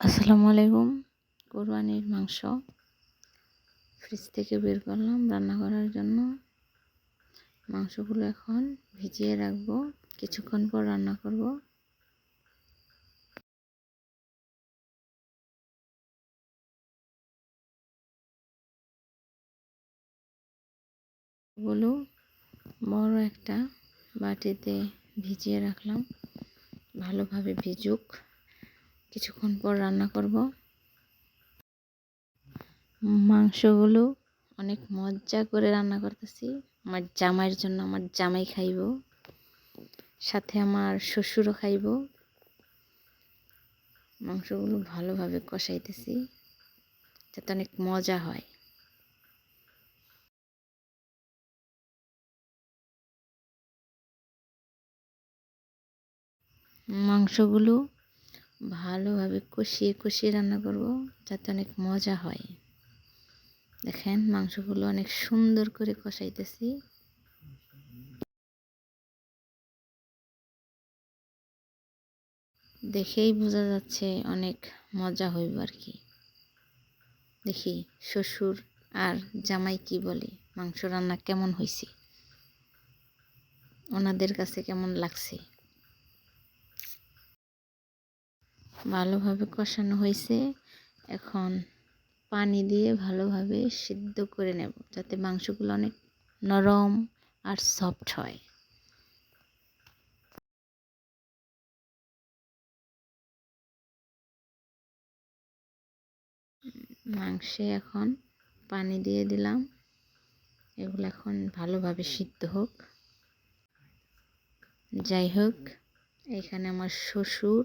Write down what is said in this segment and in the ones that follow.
আসসালামু আলাইকুম। কোরবানির মাংস ফ্রিজ থেকে বের করলাম রান্না করার জন্য। মাংসগুলো এখন ভিজিয়ে রাখব। কিছুক্ষণ পর রান্না করব। গুলো বড় একটা বাটিতে ভিজিয়ে রাখলাম। ভালোভাবে ভিজুক। কিছুক্ষণ পর রান্না করব। মাংসগুলো অনেক মজা করে রান্না করতেছি। আমার জামাইয়ের জন্য আমার জামাই খাইব। সাথে আমার শ্বশুরও খাইব। মাংসগুলো ভালোভাবে কষাইতেছি যাতে অনেক মজা হয়। মাংসগুলো ভালোভাবে কষিয়ে কষিয়ে রান্না করব যাতে অনেক মজা হয়। দেখেন মাংসগুলো অনেক সুন্দর করে কষাইতেছি। দেখেই বোঝা যাচ্ছে অনেক মজা হইব আর কি। দেখি শ্বশুর আর জামাই কি বলে, মাংস রান্না কেমন হয়েছে ওনাদের কাছে কেমন লাগছে? ভালোভাবে কষানো হয়েছে। এখন পানি দিয়ে ভালোভাবে সিদ্ধ করে নেব, যাতে মাংসগুলো অনেক নরম আর সফট হয়। মাংসে এখন পানি দিয়ে দিলাম। এগুলো এখন ভালোভাবে সিদ্ধ হোক। যাই হোক, এখানে আমার শ্বশুর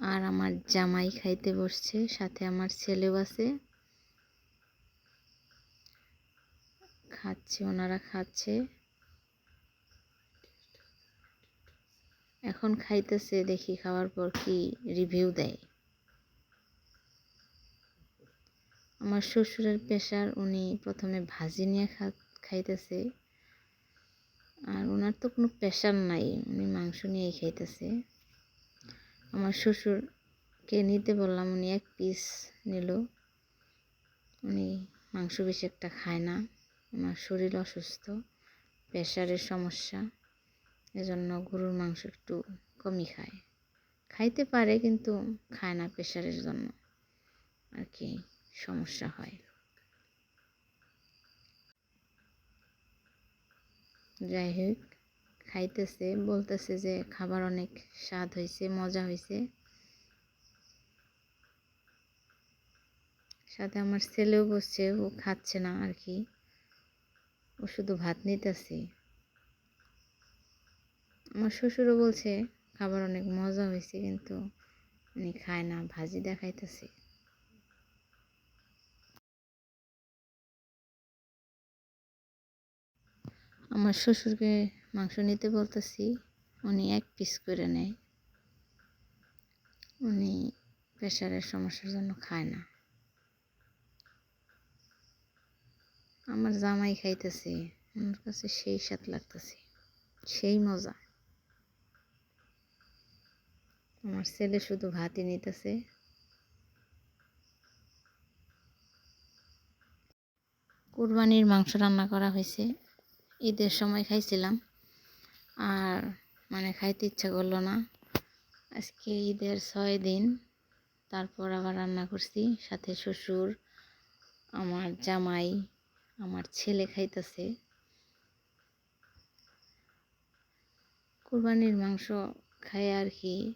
আর আমার জামাই খাইতে বসছে, সাথে আমার ছেলেও আছে। খাচ্ছে, ওনারা খাচ্ছে। এখন খাইতেছে, দেখি খাওয়ার পর কি রিভিউ দেয়। আমার শ্বশুরের পেশার উনি প্রথমে ভাজি নিয়ে খাইতেছে। আর ওনার তো কোনো প্রেশার নাই, উনি মাংস নিয়েই খাইতেছে। আমার শ্বশুরকে নিতে বললাম, উনি এক পিস নিল। উনি মাংস বেশি একটা খায় না। ওনার শরীর অসুস্থ প্রেশারের সমস্যা, এজন্য গরুর মাংস একটু কমই খায়। খাইতে পারে কিন্তু খায় না প্রেশারের জন্য। আর কি সমস্যা হয়। যাই হোক খাইতেছে, বলতেছে যে খাবার অনেক স্বাদ হয়েছে মজা হয়েছে সাথে আমার ছেলেও বসছে, ও খাচ্ছে না আর কি ও শুধু ভাত নিতেছে। আমার শ্বশুরও বলছে, খাবার অনেক মজা হয়েছে কিন্তু উনি খায় না, ভাজি দেখাইতেছে। আমার শ্বশুরকে মাংস নিতে বলতেছি, উনি এক পিস করে নেয়। উনি প্রেশারের সমস্যার জন্য খায় না। আমার জামাই খাইতেছে আমার কাছে সেই স্বাদ লাগতেছে, সেই মজা। আমার ছেলে শুধু ভাতই নিতেছে। কুরবানির মাংস রান্না করা হয়েছে। ঈদের সময় খাইছিলাম। আর মানে খাইতে ইচ্ছা করল না। আজকে ঈদের ছয় দিন, তারপর আবার রান্না করছি। সাথে শ্বশুর, আমার জামাই, আমার ছেলে খাইতেছে। কুরবানির মাংস খাই আর কি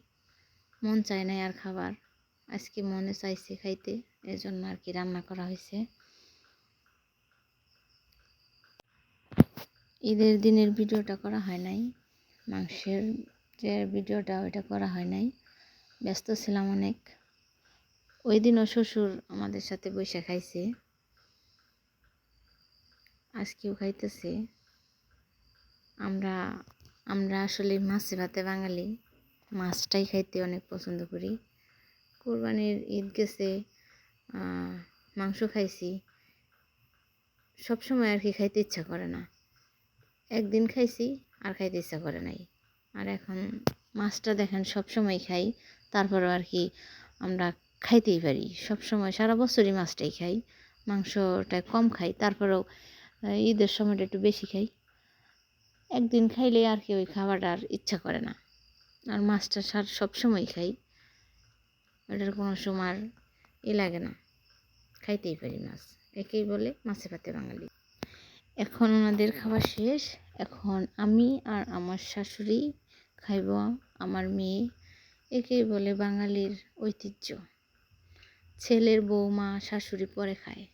মন চায় না আর খাবার। আজকে মনে চাইছে খাইতে, এজন্য আর কি রান্না করা হয়েছে ঈদের দিনের ভিডিওটা করা হয় নাই, মাংসের যে ভিডিওটা ওইটা করা হয় নাই, ব্যস্ত ছিলাম অনেক। ওই দিনও শ্বশুর আমাদের সাথে বৈশা খাইছে। আজকেও খাইতেছে। আমরা আমরা আসলে মাছে ভাতে বাঙালি, মাছটাই খাইতে অনেক পছন্দ করি। কোরবানির ঈদ গেছে মাংস খাইছি। সবসময় আর কি খাইতে ইচ্ছা করে না। একদিন খাইছি, আর খাইতে ইচ্ছা করে নাই। আর এখন মাছটা দেখেন সবসময় খাই, তারপরেও আর কি আমরা খাইতেই পারি। সব সময় সারা বছরই মাছটাই খাই, মাংসটা কম খাই, তারপরেও ঈদের সময়টা একটু বেশি খাই। একদিন খাইলে আর কি ওই খাওয়াটা আর ইচ্ছা করে না। আর মাছটা সার সবসময় খাই, ওটার কোনো সময় ই লাগে না। খাইতেই পারি মাছ, একেই বলে মাছে ভাতে বাঙালি। এখন ওনাদের খাওয়া শেষ। এখন আমি আর আমার শাশুড়ি খাইব, আমার মেয়ে। একেই বলে বাঙালির ঐতিহ্য। ছেলের বৌমা শাশুড়ি পরে খায়।